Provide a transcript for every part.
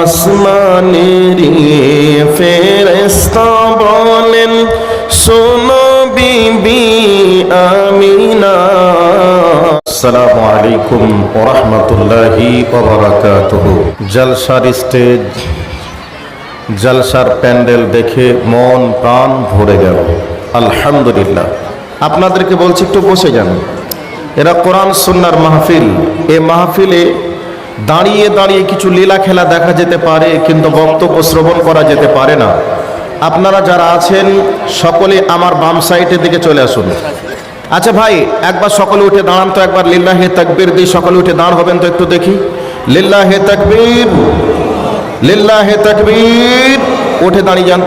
আসমানেরি ফেরেস্তা বলেন, শোনো বিবি আমিনা। আসসালামু আলাইকুম ওয়া রাহমাতুল্লাহি ওয়া বারাকাতুহু জলসার স্টেজ, জলসার প্যান্ডেল দেখে মন প্রাণ ভরে গেল। আলহামদুলিল্লাহ। আপনাদেরকে বলছি, একটু বসে যান। এরা কোরআন, সুন্নার মাহফিল। এ মাহফিলে দাঁড়িয়ে দাঁড়িয়ে কিছু লীলা খেলা দেখা যেতে পারে কিন্তু বক্তব্য শ্রবণ করা যেতে পারে না। আপনারা যারা আছেন সকলে আমার বাম সাইডের দিকে চলে আসুন। আচ্ছা ভাই একবার সকলে উঠে দাঁড়ান তো একবার লিল্লাহে তাকবীর দিয়ে সকলে উঠে দাঁড় হবেন তো একটু দেখি। লিল্লাহে তাকবীর লিল্লাহে তাকবীর উঠে দাঁড়িয়ে যান।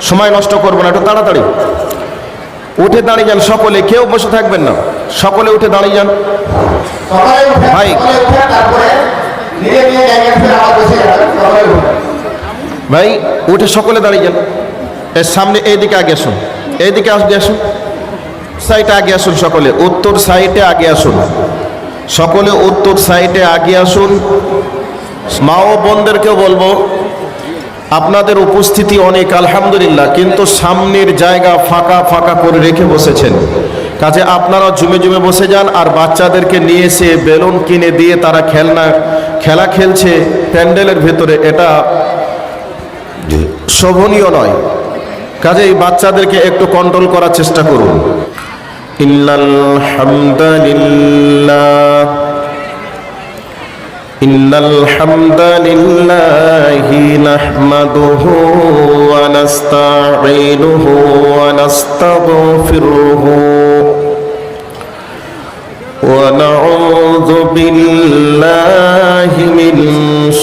সময় নষ্ট করব না একটু তাড়াতাড়ি। উঠে দাঁড়িয়ে যান সকলে কেউ বসে থাকবেন না। সকলে উঠে দাঁড়িয়ে যান। ভাই। ভাই, উঠে সকলে দাঁড়িয়ে যান। এর সামনে এইদিকে আগে আসুন। এইদিকে আগে আসুন। সাইটে আগে আসুন সকলে। উত্তর সাইটে আগে আসুন। সকলে উত্তর সাইটে আগে আসুন। মা ও বোনদেরকেও বলব, আপনাদের উপস্থিতি অনেক, আলহামদুলিল্লাহ, কিন্তু সামনের জায়গা ফাঁকা ফাঁকা করে রেখে বসেছেন। কাজে আপনারা জুমে জুমে বসে যান আর বাচ্চাদেরকে নিয়ে এসে বেলুন কিনে দিয়ে তারা খেলনা খেলা খেলছে প্যান্ডেলের ভেতরে, এটা শোভনীয় নয়। কাজেই বাচ্চাদেরকে একটু কন্ট্রোল করার চেষ্টা করুন। ইল্লালহামদালিল্লাহ ইন্নালহামদালিল্লাহি নাহমাদুহু ওয়া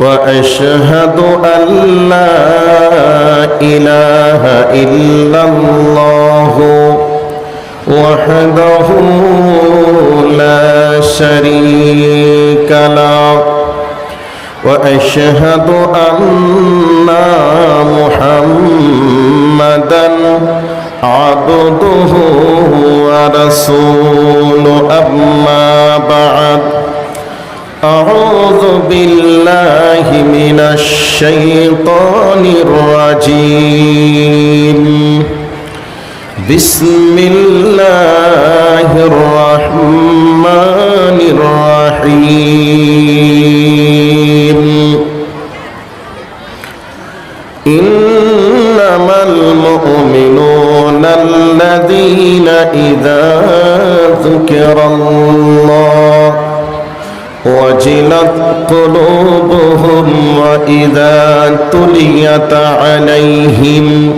وأشهد أن لا إله إلا الله وحده لا شريك له وأشهد أن محمدا عبده ورسوله أما بعد أعوذ بالله من الشيطان الرجيم. بسم الله الرحمن الرحيم إنما المؤمنون الذين إذا ذكر الله وجلت قلوبهم وإذا تليت عليهم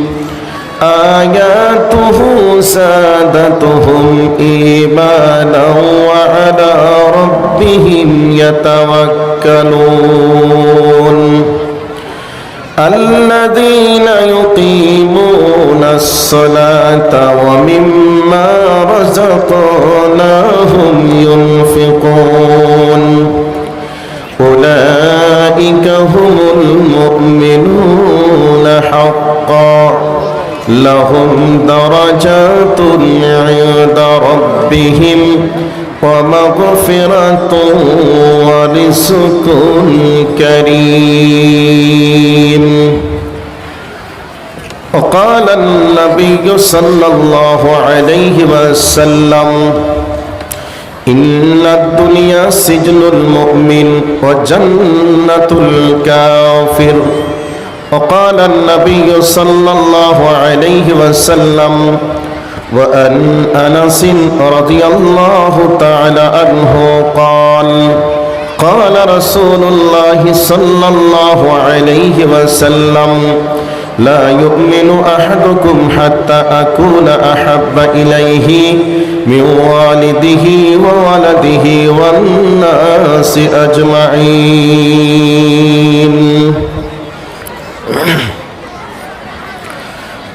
آياته سادتهم إيمانا وعلى ربهم يتوكلون الذين يقيمون الصلاة ومما رزقناهم ينفقون أولئك هم المؤمنون حقا. لهم درجات عند ربهم ومغفرة ورزق كريم. وقال النبي صلى الله عليه وسلم إن الدنيا سجن المؤمن وجنة الكافر. وقال النبي صلى الله عليه وسلم وأن أنس رضي الله تعالى عنه قال قال رسول الله صلى الله عليه وسلم لا يؤمن أحدكم حتى أكون أحب إليه من والده وولده والناس أجمعين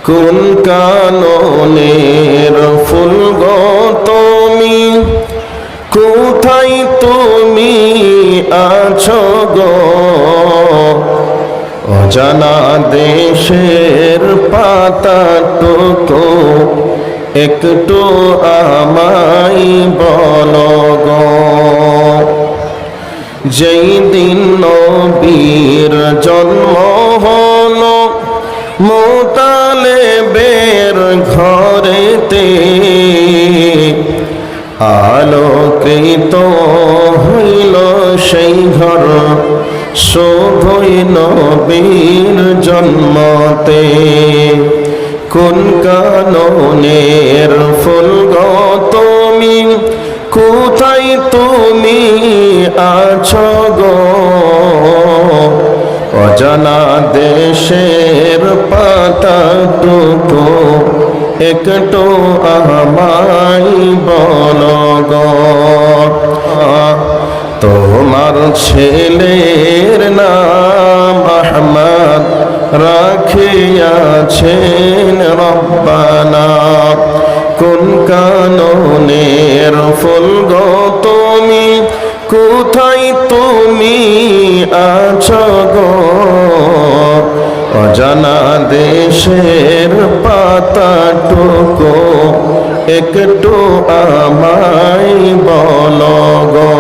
কোন কাননের ফুল গো তুমি কোথায় তুমি আছো গো অজানা দেশের পাতা টুকু একটু আমাই বল যেই দিন নবীর জন্ম হলো মোতালে বের ঘরেতে আলোকৃত হইল সেই ঘর। শোভই নবীর জন্মতে, কোন কাননের ফুল গো তুমি? কোথায় তুমি আছো গো? অজানা দেশের পাতা টুকু একটু আমায় বল গো। তোমার ছেলের রাখিয়াছেন রব্বানা, কোন কাননের ফুল গো তুমি? কোথায় তুমি আছো গো? অজানা দেশের পাতা টুকু একটু আমায় বল গো।